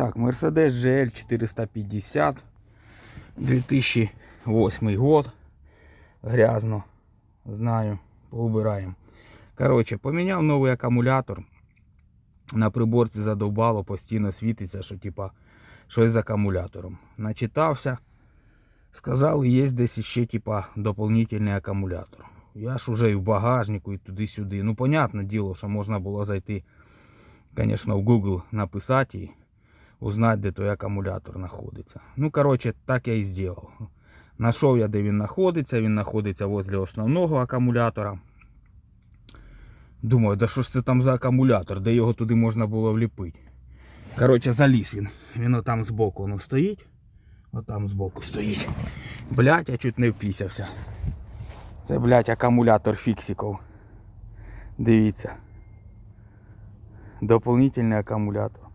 Так, Mercedes GL 450. 2008 год. Грязно. Знаю. Поубираємо. Коротше, поміняв новий акумулятор. На приборці задовбало, постійно світиться, що типа щось з акумулятором. Начитався. Сказали, є десь ще типа дополнительний акумулятор. Я ж уже і в багажнику, і туди-сюди. Ну, понятне діло, що можна було зайти, звісно, в Google написати і узнати, де той акумулятор знаходиться. Ну, коротше, так я і зробив. Нашов я, де він знаходиться. Він знаходиться возле основного акумулятора. Думаю, да що ж це там за акумулятор, де його туди можна було вліпити. Коротше, заліз він. Він отам збоку воно стоїть. Отам збоку стоїть. Блять, я чуть не впісявся. Це, блять, акумулятор фіксиков. Дивіться. Дополнительний акумулятор.